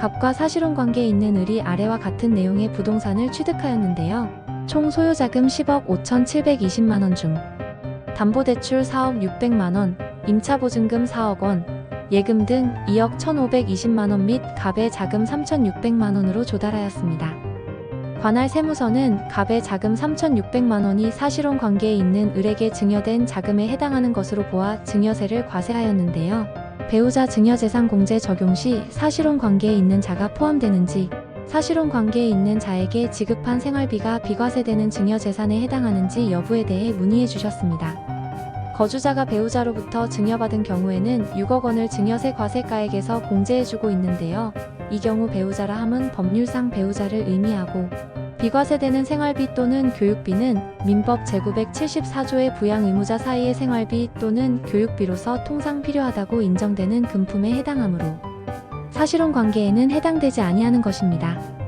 갑과 사실혼 관계에 있는 을이 아래와 같은 내용의 부동산을 취득하였는데요. 총 소유자금 10억 5,720만원 중 담보대출 4억 600만원, 임차보증금 4억 원, 예금 등 2억 1,520만원 및 갑의 자금 3,600만원으로 조달하였습니다. 관할 세무서는 갑의 자금 3,600만원이 사실혼 관계에 있는 을에게 증여된 자금에 해당하는 것으로 보아 증여세를 과세하였는데요. 배우자 증여재산 공제 적용 시 사실혼 관계에 있는 자가 포함되는지, 사실혼 관계에 있는 자에게 지급한 생활비가 비과세되는 증여재산에 해당하는지 여부에 대해 문의해 주셨습니다. 거주자가 배우자로부터 증여받은 경우에는 6억 원을 증여세 과세가액에서 공제해주고 있는데요. 이 경우 배우자라 함은 법률상 배우자를 의미하고 비과세되는 생활비 또는 교육비는 민법 제974조의 부양 의무자 사이의 생활비 또는 교육비로서 통상 필요하다고 인정되는 금품에 해당하므로 사실혼 관계에는 해당되지 아니하는 것입니다.